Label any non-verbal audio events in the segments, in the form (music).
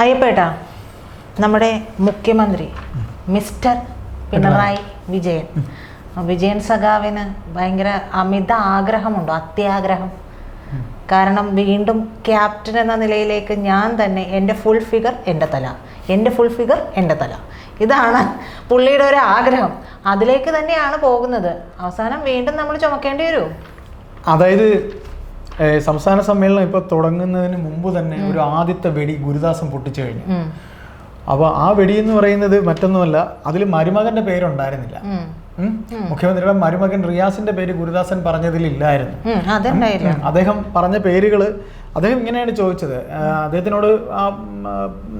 അയ്യപ്പേട്ടാ നമ്മുടെ മുഖ്യമന്ത്രി മിസ്റ്റർ പിണറായി വിജയൻ. വിജയൻ സഖാവിന് ഭയങ്കര അമിത ആഗ്രഹമുണ്ടോ അത്യാഗ്രഹം. കാരണം വീണ്ടും ക്യാപ്റ്റൻ എന്ന നിലയിലേക്ക് ഞാൻ തന്നെ എന്റെ ഫുൾ ഫിഗർ എന്റെ തല എന്റെ ഫുൾ ഫിഗർ എന്റെ തല. ഇതാണ് പുള്ളിയുടെ ഒരു ആഗ്രഹം. അതിലേക്ക് തന്നെയാണ് പോകുന്നത്. അവസാനം വീണ്ടും നമ്മൾ ചുമക്കേണ്ടി വരുമോ അതായത് സംസ്ഥാന സമ്മേളനം ഇപ്പോൾ തുടങ്ങുന്നതിന് മുമ്പ് തന്നെ ഒരു ആദ്യത്തെ വെടി ഗുരുദാസം പൊട്ടിച്ചു കഴിഞ്ഞു. അപ്പൊ അപ്പോൾ ആ വെടി എന്ന് പറയുന്നത് മറ്റൊന്നുമല്ല അതിൽ മരുമകന്റെ പേരുണ്ടായിരുന്നില്ല? മുഖ്യമന്ത്രിയുടെ മരുമകൻ റിയാസിന്റെ പേര് ഗുരുദാസൻ പറഞ്ഞതിൽ ഇല്ലായിരുന്നു. അദ്ദേഹം പറഞ്ഞ പേരുകൾ അദ്ദേഹം ഇങ്ങനെയാണ് ചോദിച്ചത്. അദ്ദേഹത്തിനോട് ആ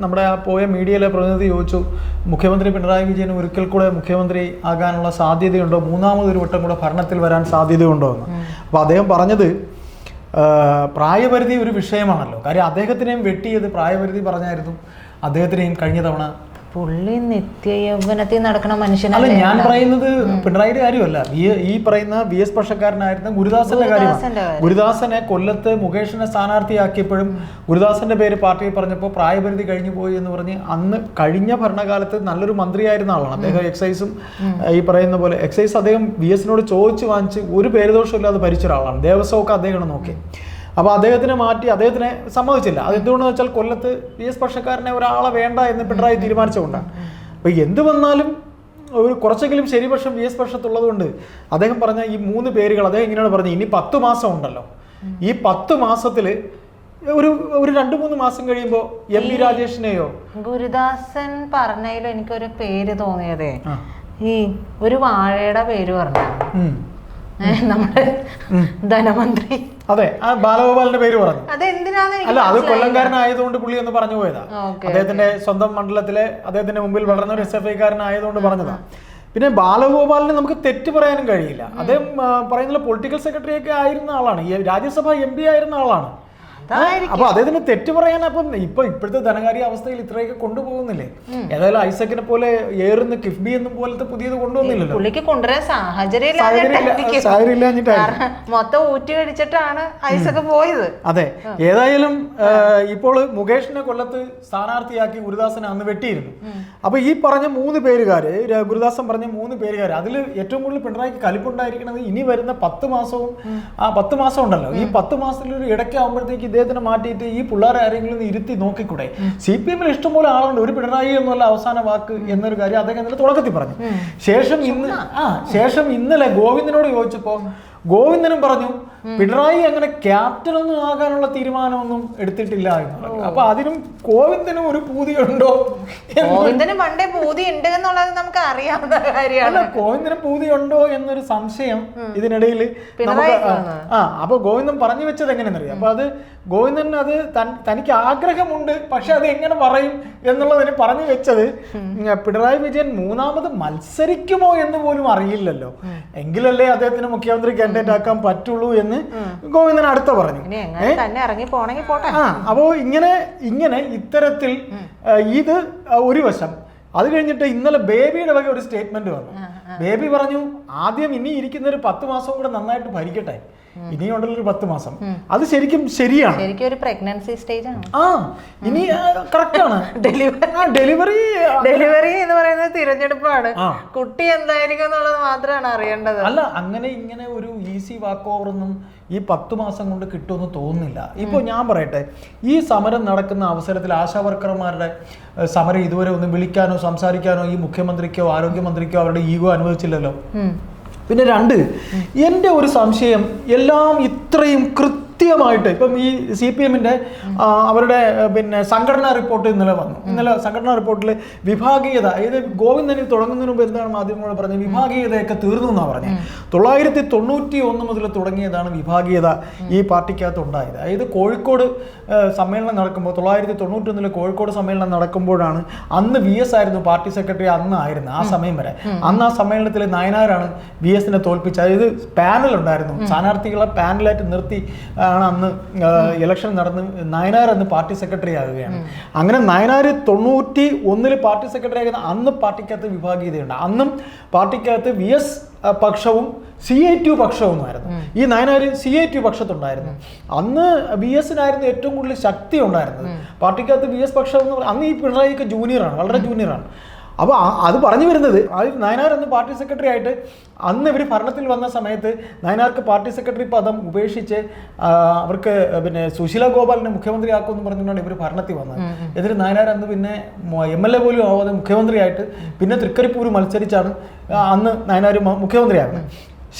നമ്മുടെ ആ പോയ മീഡിയയിലെ പ്രതിനിധി ചോദിച്ചു മുഖ്യമന്ത്രി പിണറായി വിജയൻ ഒരിക്കൽ കൂടെ മുഖ്യമന്ത്രി ആകാനുള്ള സാധ്യതയുണ്ടോ? മൂന്നാമതൊരു വട്ടം കൂടെ ഭരണത്തിൽ വരാൻ സാധ്യതയുണ്ടോ? എന്ന്. അപ്പോൾ അദ്ദേഹം പറഞ്ഞത് പ്രായപരിധി ഒരു വിഷയമാണല്ലോ. കാര്യം അദ്ദേഹത്തിനെയും വെട്ടിയത് പ്രായപരിധി പറഞ്ഞായിരുന്നു. അദ്ദേഹത്തിനെയും കഴിഞ്ഞ തവണ പുള്ളി നിത്യ യൗവനത്തിൽ നടക്കണ അല്ല ഞാൻ പറയുന്നത് പിണറായിയുടെ കാര്യമല്ല. ഈ ഈ പറയുന്ന വി എസ് പക്ഷക്കാരനായിരുന്ന ഗുരുദാസന്റെ കാര്യമാണ്. കാര്യം. ഗുരുദാസനെ കൊല്ലത്ത് മുകേഷിനെ സ്ഥാനാർത്ഥിയാക്കിയപ്പോഴും ഗുരുദാസന്റെ പേര് പാർട്ടിയിൽ പറഞ്ഞപ്പോൾ പ്രായപരിധി കഴിഞ്ഞു പോയി എന്ന് പറഞ്ഞ് അന്ന് കഴിഞ്ഞ ഭരണകാലത്ത് നല്ലൊരു മന്ത്രിയായിരുന്ന ആളാണ്. അദ്ദേഹം എക്സൈസും ഈ പറയുന്ന പോലെ എക്സൈസ് അദ്ദേഹം വി എസിനോട് ചോദിച്ചു വാങ്ങിച്ച് ഒരു പേരുദോഷമില്ലാതെ ഭരിച്ച ഒരാളാണ്. ദേവസ്വമൊക്കെ അദ്ദേഹമാണ് നോക്കി. അപ്പോൾ അദ്ദേഹത്തിനെ മാറ്റി അദ്ദേഹത്തിനെ സമ്മതിച്ചില്ല. അത് എന്തുകൊണ്ടെന്ന് വെച്ചാൽ കൊല്ലത്ത് വി എസ് പക്ഷക്കാരനെ ഒരാളെ വേണ്ട എന്ന് പിണറായി തീരുമാനിച്ചുകൊണ്ടാണ് അപ്പോൾ എന്ത് വന്നാലും ഒരു കുറച്ചെങ്കിലും ശരിപക്ഷം വി എസ് പക്ഷത്തുള്ളത് കൊണ്ട് അദ്ദേഹം പറഞ്ഞ ഈ മൂന്ന് പേരുകൾ അദ്ദേഹം ഇങ്ങനെയാണ് പറഞ്ഞത്. ഇനി പത്ത് മാസം ഉണ്ടല്ലോ. ഈ പത്ത് മാസത്തിൽ ഒരു ഒരു രണ്ട് മൂന്ന് മാസം കഴിയുമ്പോൾ എം വി രാജേഷിനെയോ? ഗുരുദാസൻ പറഞ്ഞതിൽ എനിക്കൊരു പേര് തോന്നിയതേ. ഈ ഒരു വാഴയുടെ പേര് പറഞ്ഞു. നമ്മുടെ ധനമന്ത്രി. അതെ ആ ബാലഗോപാലിന്റെ പേര് പറഞ്ഞു. അല്ല അത്. കൊല്ലംകാരനായതുകൊണ്ട് പുള്ളി ഒന്ന് പറഞ്ഞു പോയതാ. അദ്ദേഹത്തിന്റെ സ്വന്തം മണ്ഡലത്തിലെ അദ്ദേഹത്തിന്റെ മുമ്പിൽ വളർന്ന ഒരു എസ് എഫ് ഐക്കാരനായതുകൊണ്ട് പറഞ്ഞതാ. പിന്നെ ബാലഗോപാലിന് നമുക്ക് തെറ്റ് പറയാനും കഴിയില്ല. അദ്ദേഹം പറയുന്നത് പൊളിറ്റിക്കൽ സെക്രട്ടറി ഒക്കെ ആയിരുന്ന ആളാണ്. രാജ്യസഭ എം പി ആയിരുന്ന ആളാണ്. അപ്പൊ അദ്ദേഹത്തിന് തെറ്റ് പറയാൻ അപ്പം ഇപ്പൊ ഇപ്പോഴത്തെ ധനകാര്യ അവസ്ഥയിൽ ഇത്രയൊക്കെ കൊണ്ടുപോകുന്നില്ലേ? ഏതായാലും ഐസക്കിനെ പോലെ ഏറുന്ന കിഫ്ബി എന്നും പോലത്തെ പുതിയത് കൊണ്ടുവന്നില്ലല്ലോ. പുള്ളിക്ക് കൊണ്ടുവരാൻ സാഹചര്യം. മൊത്തം ഊറ്റി കഴിച്ചിട്ടാണ് ഐസക്ക് പോയത്. അതെ. ഏതായാലും ഇപ്പോൾ മുകേഷിനെ കൊല്ലത്ത് സ്ഥാനാർത്ഥിയാക്കി ഗുരുദാസനെ അന്ന് വെട്ടിയിരുന്നു. അപ്പൊ ഈ പറഞ്ഞ മൂന്ന് പേരുകാര് ഗുരുദാസൻ പറഞ്ഞ മൂന്ന് പേരുകാര് അതിൽ ഏറ്റവും കൂടുതൽ പിണറായിക്ക് കലിപ്പുണ്ടായിരിക്കുന്നത് ഇനി വരുന്ന പത്ത് മാസവും ആ പത്ത് മാസം ഉണ്ടല്ലോ. ഈ പത്ത് മാസത്തിൽ ഒരു ഇടയ്ക്കാവുമ്പോഴത്തേക്ക് ഇദ്ദേഹത്തിനെ മാറ്റിയിട്ട് ഈ പിള്ളേരെ ആരെങ്കിലും ഇരുത്തി നോക്കിക്കൂടെ? സി പി എമ്മിൽ ഇഷ്ടംപോലെ ആളുണ്ട്. ഒരു പിണറായി എന്നുള്ള അവസാന വാക്ക് എന്നൊരു കാര്യം അദ്ദേഹം ഇന്നലെ തുടക്കത്തിൽ പറഞ്ഞു. ശേഷം ഇന്ന് ആ ശേഷം ഇന്നലെ ഗോവിന്ദനോട് ചോദിച്ചപ്പോ ഗോവിന്ദനും പറഞ്ഞു പിണറായി അങ്ങനെ ക്യാപ്റ്റൻ ഒന്നും ആകാനുള്ള തീരുമാനമൊന്നും എടുത്തിട്ടില്ല അപ്പൊ അതിനും ഗോവിന്ദനും ഒരു പൂതിയുണ്ടോ ഗോവിന്ദന് പണ്ടേ പൂതി ഉണ്ട് എന്നുള്ളത് നമുക്ക് അറിയാവുന്ന കാര്യമാണ്. ഗോവിന്ദനും ഗോവിന്ദന് പൂതിയുണ്ടോ എന്നൊരു സംശയം ഇതിനിടയിൽ നമുക്ക് ആ അപ്പൊ ഗോവിന്ദൻ പറഞ്ഞു വെച്ചത് എങ്ങനെയെന്നറിയാം. അപ്പൊ അത് ഗോവിന്ദൻ അത് തനിക്ക് ആഗ്രഹമുണ്ട് പക്ഷെ അത് എങ്ങനെ പറയും എന്നുള്ളതിന് പറഞ്ഞു വെച്ചത് പിണറായി വിജയൻ മൂന്നാമത് മത്സരിക്കുമോ എന്ന് പോലും അറിയില്ലല്ലോ. എങ്കിലല്ലേ അദ്ദേഹത്തിന് മുഖ്യമന്ത്രി കാൻഡിഡേറ്റ് ആക്കാൻ പറ്റുള്ളൂ എന്ന് ഗോവിന്ദൻ അടുത്ത പറഞ്ഞു. ആ അപ്പോ ഇങ്ങനെ ഇങ്ങനെ ഇത്തരത്തിൽ ഇത് ഒരു വശം. അത് കഴിഞ്ഞിട്ട് ഇന്നലെ ബേബിയുടെ വക ഒരു സ്റ്റേറ്റ്മെന്റ് വന്നു. ബേബി പറഞ്ഞു ആദ്യം ഇനി ഇരിക്കുന്ന ഒരു പത്ത് മാസം കൂടെ നന്നായിട്ട് ഭരിക്കട്ടെ. ഇനിയുണ്ടല്ലോ ഒരു പത്ത് മാസം. അത് ശരിക്കും ശരിയാണ്. ശരിക്കും ഒരു പ്രഗ്നൻസി സ്റ്റേജ് ആണ്. ആ ഇനി കറക്റ്റ് ആണ്. (laughs) ഡെലിവറി ഡെലിവറി എന്ന് പറയുന്നത് തിരഞ്ഞെടുപ്പാണ്. കുട്ടി എന്തായിരിക്കും എന്നുള്ളത് മാത്രമാണ് അറിയേണ്ടത്. അല്ല അങ്ങനെ ഇങ്ങനെ ഒരു ഈസി വാക്ക് ഓവർ ഒന്നും ഈ പത്ത് മാസം കൊണ്ട് കിട്ടുമെന്ന് തോന്നുന്നില്ല. ഇപ്പോൾ ഞാൻ പറയട്ടെ ഈ സമരം നടക്കുന്ന അവസരത്തിൽ ആശാ വർക്കർമാരുടെ സമരം ഇതുവരെ ഒന്ന് വിളിക്കാനോ സംസാരിക്കാനോ ഈ മുഖ്യമന്ത്രിക്കോ ആരോഗ്യമന്ത്രിക്കോ അവരുടെ ഈഗോ അനുവദിച്ചില്ലല്ലോ പിന്നെ രണ്ട് എന്റെ ഒരു സംശയം എല്ലാം ഇത്രയും കൃത്യമായിട്ട് ഇപ്പം ഈ സി പി എമ്മിന്റെ അവരുടെ പിന്നെ സംഘടനാ റിപ്പോർട്ട് ഇന്നലെ വന്നു. ഇന്നലെ സംഘടനാ റിപ്പോർട്ടിൽ വിഭാഗീയത അതായത് ഗോവിന്ദനിൽ തുടങ്ങുന്നതിന് മുമ്പ് എന്താണ് മാധ്യമങ്ങളോട് പറഞ്ഞത്? വിഭാഗീയതയൊക്കെ തീർന്നു എന്നാണ് പറഞ്ഞത്. തൊള്ളായിരത്തി തൊണ്ണൂറ്റി ഒന്ന് മുതൽ തുടങ്ങിയതാണ് വിഭാഗീയത ഈ പാർട്ടിക്കകത്ത് ഉണ്ടായത്. അതായത് കോഴിക്കോട് സമ്മേളനം നടക്കുമ്പോൾ തൊള്ളായിരത്തി തൊണ്ണൂറ്റൊന്നിൽ കോഴിക്കോട് സമ്മേളനം നടക്കുമ്പോഴാണ് അന്ന് വി എസ് ആയിരുന്നു പാർട്ടി സെക്രട്ടറി അന്ന് ആയിരുന്നു ആ സമയം വരെ. അന്ന് ആ സമ്മേളനത്തിൽ നയനാരാണ് വി എസിനെ തോൽപ്പിച്ചത്. അതായത് പാനൽ ഉണ്ടായിരുന്നു. സ്ഥാനാർത്ഥികളെ പാനലായിട്ട് നിർത്തി ആണ് അന്ന് ഇലക്ഷൻ നടന്ന് നയനാർ അന്ന് പാർട്ടി സെക്രട്ടറി ആകുകയാണ്. അങ്ങനെ നയനാർ തൊണ്ണൂറ്റി ഒന്നിൽ പാർട്ടി സെക്രട്ടറി ആകുന്ന അന്ന് പാർട്ടിക്കകത്ത് വിഭാഗീയതയുണ്ട്. അന്നും പാർട്ടിക്കകത്ത് വി എസ് പക്ഷവും സി ഐ ടി പക്ഷവുമായിരുന്നു. ഈ നയനാർ സി ഐ ടി പക്ഷത്തുണ്ടായിരുന്നു. അന്ന് വി എസിനായിരുന്നു ഏറ്റവും കൂടുതൽ ശക്തി ഉണ്ടായിരുന്നത്. പാർട്ടിക്കകത്ത് വി എസ് പക്ഷം എന്ന് പറഞ്ഞാൽ അന്ന് ഈ പിണറായിക്ക് ജൂനിയറാണ് വളരെ ജൂനിയറാണ്. അപ്പോൾ അത് പറഞ്ഞു വരുന്നത് നയനാർ എന്ന് പാർട്ടി സെക്രട്ടറി ആയിട്ട് അന്ന് ഇവർ ഭരണത്തിൽ വന്ന സമയത്ത് നയനാർക്ക് പാർട്ടി സെക്രട്ടറി പദം ഉപേക്ഷിച്ച് അവർക്ക് പിന്നെ സുശീല ഗോപാലിനെ മുഖ്യമന്ത്രിയാക്കുമെന്ന് പറഞ്ഞുകൊണ്ടാണ് ഇവർ ഭരണത്തിൽ വന്നത്. എന്നിട്ട് നയനാർ അന്ന് പിന്നെ എം എൽ എ പോലും ആവാതെ മുഖ്യമന്ത്രിയായിട്ട് പിന്നെ തൃക്കരിപ്പൂർ മത്സരിച്ചാണ് അന്ന് നയനാർ മുഖ്യമന്ത്രിയാകുന്നത്.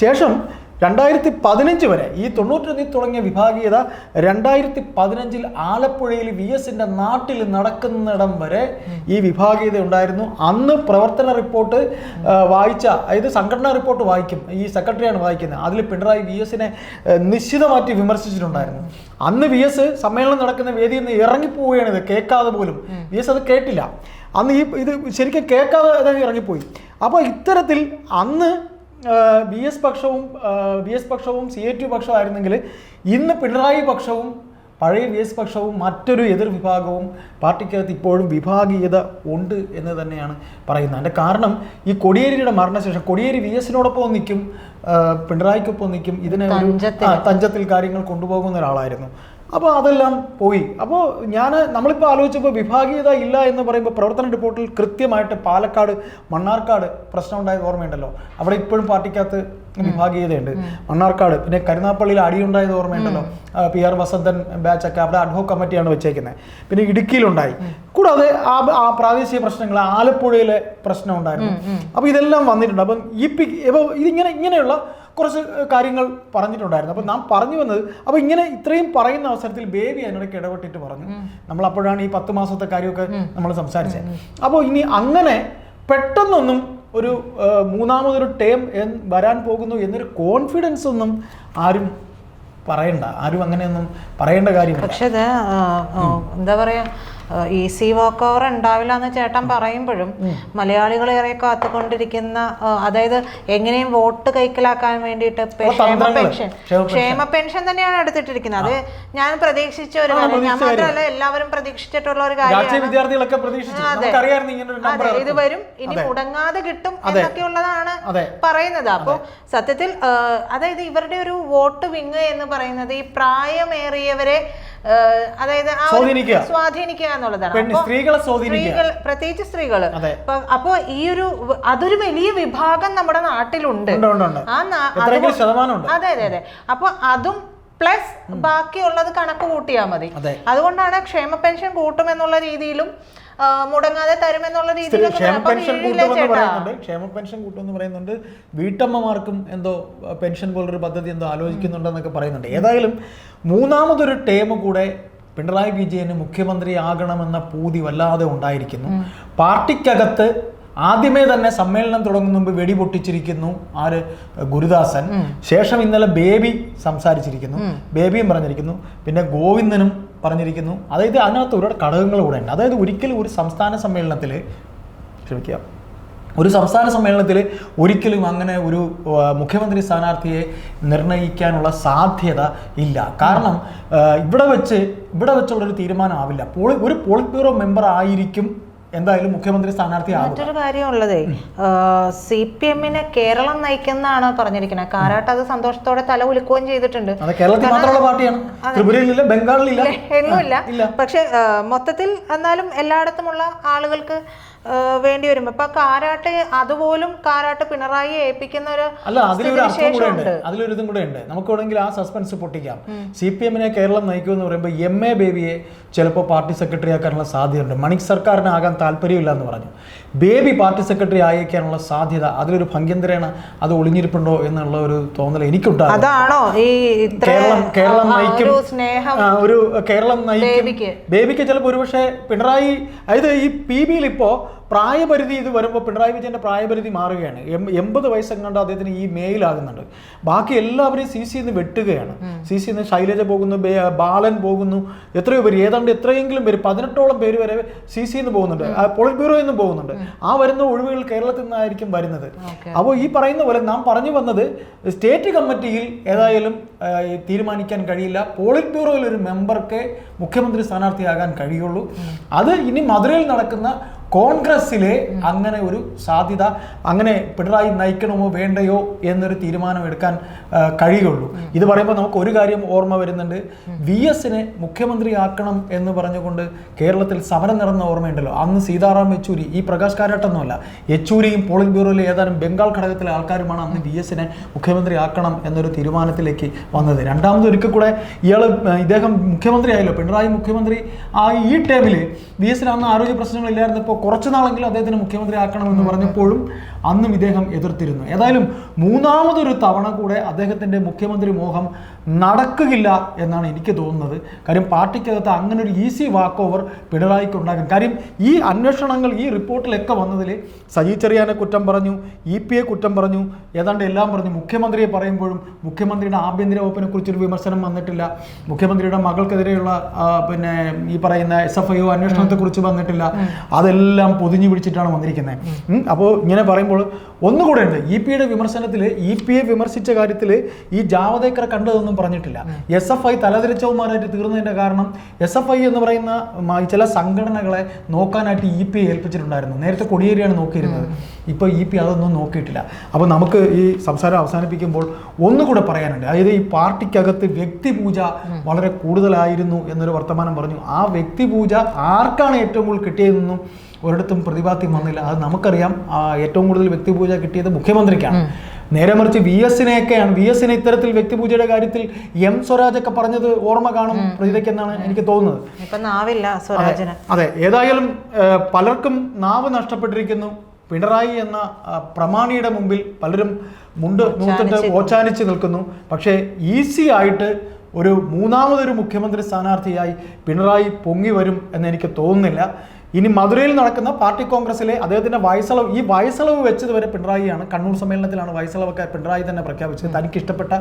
ശേഷം രണ്ടായിരത്തി പതിനഞ്ച് വരെ ഈ തൊണ്ണൂറ്റൊന്നിൽ തുടങ്ങിയ വിഭാഗീയത രണ്ടായിരത്തി പതിനഞ്ചിൽ ആലപ്പുഴയിൽ വി എസിന്റെ നാട്ടിൽ നടക്കുന്നിടം വരെ ഈ വിഭാഗീയത ഉണ്ടായിരുന്നു. അന്ന് പ്രവർത്തന റിപ്പോർട്ട് വായിച്ച അതായത് സംഘടനാ റിപ്പോർട്ട് വായിക്കും. ഈ സെക്രട്ടറിയാണ് വായിക്കുന്നത്. അതിൽ പിണറായി വി എസിനെ നിശ്ചിതമാറ്റി വിമർശിച്ചിട്ടുണ്ടായിരുന്നു. അന്ന് വി എസ് സമ്മേളനം നടക്കുന്ന വേദിയിൽ നിന്ന് ഇറങ്ങിപ്പോവുകയാണ് ഇത്. കേൾക്കാതെ പോലും. വി എസ് അത് കേട്ടില്ല. അന്ന് ഈ ഇത് ശരിക്കും കേൾക്കാതെ ഇറങ്ങിപ്പോയി. അപ്പോൾ ഇത്തരത്തിൽ അന്ന് ബി എസ് പക്ഷവും ബി എസ് പക്ഷവും സി എ ടി പക്ഷവും ആയിരുന്നെങ്കിൽ ഇന്ന് പിണറായി പക്ഷവും പഴയ വി എസ് പക്ഷവും മറ്റൊരു എതിർ വിഭാഗവും പാർട്ടിക്കകത്ത് ഇപ്പോഴും വിഭാഗീയത ഉണ്ട് എന്ന് തന്നെയാണ് പറയുന്നത് അതിന്റെ കാരണം ഈ കൊടിയേരിയുടെ മരണശേഷം കൊടിയേരി വി എസിനോടൊപ്പം നിൽക്കും പിണറായിക്കൊപ്പം നിൽക്കും ഇതിനെ. തഞ്ചത്തിൽ കാര്യങ്ങൾ കൊണ്ടുപോകുന്ന ഒരാളായിരുന്നു അപ്പോൾ അതെല്ലാം പോയി. അപ്പോൾ ഞാൻ നമ്മളിപ്പോൾ ആലോചിച്ചപ്പോൾ വിഭാഗീയത ഇല്ല എന്ന് പറയുമ്പോൾ പ്രവർത്തന റിപ്പോർട്ടിൽ കൃത്യമായിട്ട് പാലക്കാട് മണ്ണാർക്കാട് പ്രശ്നം ഉണ്ടായത് ഓർമ്മയുണ്ടല്ലോ. അവിടെ ഇപ്പോഴും പാർട്ടിക്കകത്ത് വിഭാഗീയതയുണ്ട്. മണ്ണാർക്കാട് പിന്നെ കരുനാപ്പള്ളിയിൽ അടിയുണ്ടായത് ഓർമ്മയുണ്ടല്ലോ. പി ആർ വസന്തൻ ബാച്ചൊക്കെ അവിടെ അഡ്ഹോക് കമ്മിറ്റിയാണ് വെച്ചേക്കുന്നത് പിന്നെ ഇടുക്കിയിലുണ്ടായി. കൂടാതെ ആ ആ പ്രാദേശിക പ്രശ്നങ്ങൾ ആലപ്പുഴയിലെ പ്രശ്നം ഉണ്ടായിരുന്നു അപ്പോൾ ഇതെല്ലാം വന്നിട്ടുണ്ട്. അപ്പം ഈ പി ഇപ്പോൾ ഇതിങ്ങനെ ഇങ്ങനെയുള്ള കുറച്ച് കാര്യങ്ങൾ പറഞ്ഞിട്ടുണ്ടായിരുന്നു. അപ്പോൾ നാം പറഞ്ഞു വന്നത് അപ്പോൾ ഇങ്ങനെ ഇത്രയും പറയുന്ന അവസരത്തിൽ ബേബി അതിനിടയ്ക്ക് ഇടപെട്ടിട്ട് പറഞ്ഞു. നമ്മൾ അപ്പോഴാണ് ഈ പത്ത് മാസത്തെ കാര്യമൊക്കെ നമ്മൾ സംസാരിച്ചത്. അപ്പോൾ ഇനി അങ്ങനെ പെട്ടെന്നൊന്നും ഒരു മൂന്നാമതൊരു ടേം വരാൻ പോകുന്നു എന്നൊരു കോൺഫിഡൻസ് ഒന്നും ആരും പറയണ്ട. ആരും അങ്ങനെയൊന്നും പറയേണ്ട കാര്യമില്ല. പക്ഷേ എന്താ പറയാ ഈസി വാക്ക് ഓവർ ഉണ്ടാവില്ല എന്ന് ചേട്ടൻ പറയുമ്പോഴും മലയാളികളേറെ കാത്തുകൊണ്ടിരിക്കുന്ന ആ, അതായത് എങ്ങനെയും വോട്ട് കൈക്കലാക്കാൻ വേണ്ടിയിട്ട് ക്ഷേമ പെൻഷൻ ക്ഷേമ പെൻഷൻ. തന്നെയാണ് എടുത്തിട്ടിരിക്കുന്നത്. അത് ഞാൻ പ്രതീക്ഷിച്ച ഒരു കാര്യം. ഞാൻ മാത്രമല്ല എല്ലാവരും പ്രതീക്ഷിച്ചിട്ടുള്ള ഒരു കാര്യമാണ്. അതെ. ഇത് വരും ഇനി മുടങ്ങാതെ കിട്ടും എന്നൊക്കെയുള്ളതാണ്. പറയുന്നത്. അപ്പോൾ സത്യത്തിൽ അതായത് ഇവരുടെ ഒരു വോട്ട് വിങ് എന്ന് പറയുന്നത് ഈ പ്രായമേറിയവരെ അതായത് സ്വാധീനിക്കുക. എന്നുള്ളതാണ്. സ്ത്രീകൾ പ്രത്യേകിച്ച് സ്ത്രീകൾ. അതെ. അപ്പൊ- ഈ ഒരു അതൊരു വലിയ വിഭാഗം നമ്മുടെ നാട്ടിലുണ്ട്. ആ അതെ അതെ അതെ. അപ്പൊ അതും പ്ലസ് ബാക്കിയുള്ളത് കണക്ക് കൂട്ടിയാൽ മതി. അതെ. അതുകൊണ്ടാണ് ക്ഷേമ പെൻഷൻ കൂട്ടുമെന്നുള്ള രീതിയിലും മുടങ്ങാതെ തരുമെന്നുള്ള രീതിയിലും ക്ഷേമ പെൻഷൻ കൂട്ടും കൂട്ടുമെന്ന് പറയുന്നുണ്ട്. ക്ഷേമ പെൻഷൻ കൂട്ടുമെന്ന് പറയുന്നുണ്ട്. വീട്ടമ്മമാർക്കും എന്തോ പെൻഷൻ പോലൊരു പദ്ധതി എന്തോ ആലോചിക്കുന്നുണ്ടെന്നൊക്കെ പറയുന്നുണ്ട്. ഏതായാലും മൂന്നാമതൊരു ടേം കൂടെ പിണറായി വിജയന് മുഖ്യമന്ത്രി ആകണമെന്ന പൂതി വല്ലാതെ ഉണ്ടായിരിക്കുന്നു. പാർട്ടിക്കകത്ത് ആദ്യമേ തന്നെ സമ്മേളനം തുടങ്ങുന്ന മുമ്പ് വെടി പൊട്ടിച്ചിരിക്കുന്നു ആര്? ഗുരുദാസൻ. ശേഷം ഇന്നലെ ബേബി സംസാരിച്ചിരിക്കുന്നു. ബേബിയും പറഞ്ഞിരിക്കുന്നു. പിന്നെ ഗോവിന്ദനും പറഞ്ഞിരിക്കുന്നു. അതായത് അതിനകത്ത് ഒരുപാട് ഘടകങ്ങൾ കൂടെ ഉണ്ട്. അതായത് ഒരിക്കലും ഒരു സംസ്ഥാന സമ്മേളനത്തിൽ ക്ഷമിക്കുക. ഒരു സംസ്ഥാന സമ്മേളനത്തിൽ ഒരിക്കലും അങ്ങനെ ഒരു മുഖ്യമന്ത്രി സ്ഥാനാർത്ഥിയെ നിർണയിക്കാനുള്ള സാധ്യത ഇല്ല. കാരണം ഇവിടെ വെച്ച് ഇവിടെ വെച്ചുള്ളൊരു തീരുമാനമാവില്ല പോളി ഒരു പോളിറ്റ് ബ്യൂറോ മെമ്പർ ആയിരിക്കും എന്തായാലും മുഖ്യമന്ത്രി സ്ഥാനാർത്ഥി മറ്റൊരു കാര്യമുള്ളതേ സി പി എമ്മിനെ കേരളം നയിക്കുന്നതാണ് പറഞ്ഞിരിക്കുന്നത് കാരാട്ട് അത് സന്തോഷത്തോടെ തല ഉലുക്കുകയും ചെയ്തിട്ടുണ്ട്. കേരളത്തിൽ മാത്രമുള്ള പാർട്ടിയാണ്. ത്രിപുരയിലില്ല ബംഗാളിലില്ല. എങ്ങുമില്ല. പക്ഷെ മൊത്തത്തിൽ എന്നാലും എല്ലായിടത്തുമുള്ള ആളുകൾക്ക് വേണ്ടി വരും ഇപ്പൊ കാരാട്ട് അതുപോലും കാരാട്ട് പിണറായി ഏൽപ്പിക്കുന്ന ഒരു അല്ല അതിലൊരു അർത്ഥം കൂടെ ഉണ്ട്. അതിലൊരു ഇതും കൂടെ ഉണ്ട്. നമുക്ക് വേണമെങ്കിൽ ആ സസ്പെൻസ് പൊട്ടിക്കാം. സി പി എമ്മിനെ കേരളം നയിക്കുമെന്ന് പറയുമ്പോൾ എം എ ബേബിയെ ചിലപ്പോൾ പാർട്ടി സെക്രട്ടറി ആക്കാനുള്ള സാധ്യതയുണ്ട്. മണിക് സർക്കാരിനാകാൻ താല്പര്യമില്ല എന്ന് പറഞ്ഞു. ബേബി പാർട്ടി സെക്രട്ടറി ആയേക്കാനുള്ള സാധ്യത അതിലൊരു ഭംഗ്യന്തരേണ അത് ഒളിഞ്ഞിരിപ്പുണ്ടോ എന്നുള്ള ഒരു തോന്നൽ എനിക്കുണ്ടാകും. അതാണോ ഈ കേരളം കേരളം നയിക്കും. ഒരു സ്നേഹം ആ, ഒരു കേരളം നയിക്കും. ബേബിക്ക്. ചിലപ്പോൾ ഒരുപക്ഷെ പിണറായി അതായത് ഈ പി ബിയിൽ ഇപ്പോൾ പ്രായപരിധി ഇത് വരുമ്പോൾ പിണറായി വിജയന്റെ പ്രായപരിധി മാറുകയാണ്. എം- എൺപത് വയസ്സെങ്ങാണ്ട് അദ്ദേഹത്തിന് ഈ മേയിലാകുന്നുണ്ട്. ബാക്കി എല്ലാവരെയും സി സി നിന്ന് വെട്ടുകയാണ്. സി സി നിന്ന് ശൈലജ പോകുന്നു ബാലൻ പോകുന്നു എത്രയോ പേര് ഏതാണ്ട് എത്രയെങ്കിലും പേര് പതിനെട്ടോളം പേര് വരെ സി സി നിന്ന് പോകുന്നുണ്ട്. പോളിറ്റ് ബ്യൂറോയിൽ നിന്നും പോകുന്നുണ്ട്. ആ വരുന്ന ഒഴിവുകൾ കേരളത്തിൽ നിന്നായിരിക്കും വരുന്നത്. അപ്പോൾ ഈ പറയുന്ന പോലെ നാം പറഞ്ഞു വന്നത് സ്റ്റേറ്റ് കമ്മിറ്റിയിൽ ഏതായാലും തീരുമാനിക്കാൻ കഴിയില്ല. പോളിറ്റ് ബ്യൂറോയിൽ ഒരു മെമ്പർക്ക് മുഖ്യമന്ത്രി സ്ഥാനാർത്ഥിയാകാൻ കഴിയുള്ളൂ. അത് ഇനി മധുരയിൽ നടക്കുന്ന കോൺഗ്രസിലെ അങ്ങനെ ഒരു സാധ്യത അങ്ങനെ പിണറായി നയിക്കണമോ വേണ്ടയോ എന്നൊരു തീരുമാനം എടുക്കാൻ കഴിയുള്ളൂ. ഇത് പറയുമ്പോൾ നമുക്ക് ഒരു കാര്യം ഓർമ്മ വരുന്നുണ്ട്. വി എസിനെ മുഖ്യമന്ത്രിയാക്കണം എന്ന് പറഞ്ഞുകൊണ്ട് കേരളത്തിൽ സമരം നടന്ന ഓർമ്മയുണ്ടല്ലോ. അന്ന് സീതാറാം യെച്ചൂരി ഈ പ്രകാശ് കാരാട്ടൊന്നുമല്ല. യെച്ചൂരിയും പോളിംഗ് ബ്യൂറോയിലെ ഏതാനും ബംഗാൾ ഘടകത്തിലെ ആൾക്കാരുമാണ് അന്ന് വി എസിനെ മുഖ്യമന്ത്രിയാക്കണം എന്നൊരു തീരുമാനത്തിലേക്ക് വന്നത്. രണ്ടാമത് ഒരിക്കൽ കൂടെ ഇയാൾ ഇദ്ദേഹം മുഖ്യമന്ത്രിയായല്ലോ. പിണറായി മുഖ്യമന്ത്രി ആ ഈ ടേമിൽ വി എസിന് അന്ന് ആരോഗ്യ പ്രശ്നങ്ങളില്ലായിരുന്നപ്പോൾ കുറച്ച് നാളെങ്കിലും അദ്ദേഹത്തിന് മുഖ്യമന്ത്രി ആക്കണമെന്ന് പറഞ്ഞപ്പോഴും അന്നും ഇദ്ദേഹം എതിർത്തിരുന്നു. ഏതായാലും മൂന്നാമതൊരു തവണ കൂടെ അദ്ദേഹത്തിന്റെ മുഖ്യമന്ത്രി മോഹം നടക്കുകയില്ല എന്നാണ് എനിക്ക് തോന്നുന്നത്. കാര്യം പാർട്ടിക്കകത്ത് അങ്ങനെ ഒരു ഈസി വാക്ക് ഓവർ പിണറായിക്ക് ഉണ്ടാകും കാര്യം ഈ അന്വേഷണങ്ങൾ ഈ റിപ്പോർട്ടിലൊക്കെ വന്നതിൽ സജി ചെറിയാനെ കുറ്റം പറഞ്ഞു ഇ പി എ കുറ്റം പറഞ്ഞു ഏതാണ്ട് എല്ലാം പറഞ്ഞു. മുഖ്യമന്ത്രിയെ പറയുമ്പോഴും മുഖ്യമന്ത്രിയുടെ ആഭ്യന്തര വകുപ്പിനെ കുറിച്ചൊരു വിമർശനം വന്നിട്ടില്ല. മുഖ്യമന്ത്രിയുടെ മകൾക്കെതിരെയുള്ള പിന്നെ ഈ പറയുന്ന എസ് എഫ് ഐ ഒ അന്വേഷണത്തെക്കുറിച്ച് വന്നിട്ടില്ല. അതെല്ലാം പൊതിഞ്ഞു പിടിച്ചിട്ടാണ് വന്നിരിക്കുന്നത് അപ്പോൾ ഇങ്ങനെ പറയുമ്പോൾ ഒന്നുകൂടെ ഉണ്ട്. ഇ പിയുടെ വിമർശനത്തിൽ ഇ പി എ വിമർശിച്ച കാര്യത്തിൽ ഈ ജാവദേക്കറെ കണ്ടതൊന്നും പറഞ്ഞിട്ടില്ല. എസ് എഫ് ഐ തലതിരിച്ചവന്മാരായിട്ട് തീർന്നതിന്റെ കാരണം എസ് എഫ് ഐ എന്ന് പറയുന്ന ചില സംഘടനകളെ നോക്കാനായിട്ട് ഇ പി ഏൽപ്പിച്ചിട്ടുണ്ടായിരുന്നു. നേരത്തെ കൊടിയേരിയാണ് നോക്കിയിരുന്നത്. ഇപ്പോൾ ഇ പി അതൊന്നും നോക്കിയിട്ടില്ല. അപ്പോൾ നമുക്ക് ഈ സംസാരം അവസാനിപ്പിക്കുമ്പോൾ ഒന്നുകൂടെ പറയാനുണ്ട്. അതായത് ഈ പാർട്ടിക്കകത്ത് വ്യക്തിപൂജ വളരെ കൂടുതലായിരുന്നു എന്നൊരു വർത്തമാനം പറഞ്ഞു. ആ വ്യക്തിപൂജ ആർക്കാണ് ഏറ്റവും കൂടുതൽ കിട്ടിയതെന്നും ഒരിടത്തും പ്രതിപാദ്യം വന്നില്ല. അത് നമുക്കറിയാം. ആ, ഏറ്റവും കൂടുതൽ വ്യക്തിപൂജ കിട്ടിയത് മുഖ്യമന്ത്രിക്കാണ്. നേരെ മറിച്ച് വി എസിനെയൊക്കെയാണ് വി എസിനെ ഇത്തരത്തിൽ വ്യക്തിപൂജയുടെ കാര്യത്തിൽ എം സ്വരാജ് ഒക്കെ പറഞ്ഞത് ഓർമ്മ കാണും പ്രതിതയ്ക്കെന്നാണ് എനിക്ക് തോന്നുന്നത്. അതെ ഏതായാലും പലർക്കും നാവ് നഷ്ടപ്പെട്ടിരിക്കുന്നു. പിണറായി എന്ന പ്രമാണിയുടെ മുമ്പിൽ പലരും മുണ്ട് നൂത്തിട്ട് ഓച്ചാനിച്ച് നിൽക്കുന്നു. പക്ഷേ ഈസി ആയിട്ട് ഒരു മൂന്നാമതൊരു മുഖ്യമന്ത്രി സ്ഥാനാർത്ഥിയായി പിണറായി പൊങ്ങി വരും എന്ന് എനിക്ക് തോന്നുന്നില്ല. ഇനി മധുരയിൽ നടക്കുന്ന പാർട്ടി കോൺഗ്രസിലെ അദ്ദേഹത്തിന്റെ വയസ്സളവ് ഈ വയസ്സളവ് വെച്ചതുവരെ പിണറായിയാണ്. കണ്ണൂർ സമ്മേളനത്തിലാണ് വയസ്സളവൊക്കെ പിണറായി തന്നെ പ്രഖ്യാപിച്ചത്. തനിക്ക് ഇഷ്ടപ്പെട്ട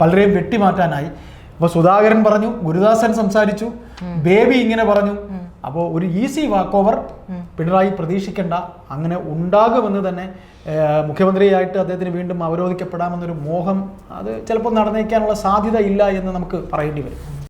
പലരെയും വെട്ടിമാറ്റാനായി. അപ്പോൾ സുധാകരൻ പറഞ്ഞു ഗുരുദാസൻ സംസാരിച്ചു ബേബി ഇങ്ങനെ പറഞ്ഞു. അപ്പോൾ ഒരു ഈസി വാക്ക് ഓവർ പിണറായി പ്രതീക്ഷിക്കേണ്ട. അങ്ങനെ ഉണ്ടാകുമെന്ന് തന്നെ മുഖ്യമന്ത്രിയായിട്ട് അദ്ദേഹത്തിന് വീണ്ടും അവരോധിക്കപ്പെടാമെന്നൊരു മോഹം അത് ചിലപ്പോൾ നടന്നേക്കാനുള്ള സാധ്യത ഇല്ല എന്ന് നമുക്ക് പറയേണ്ടി വരും.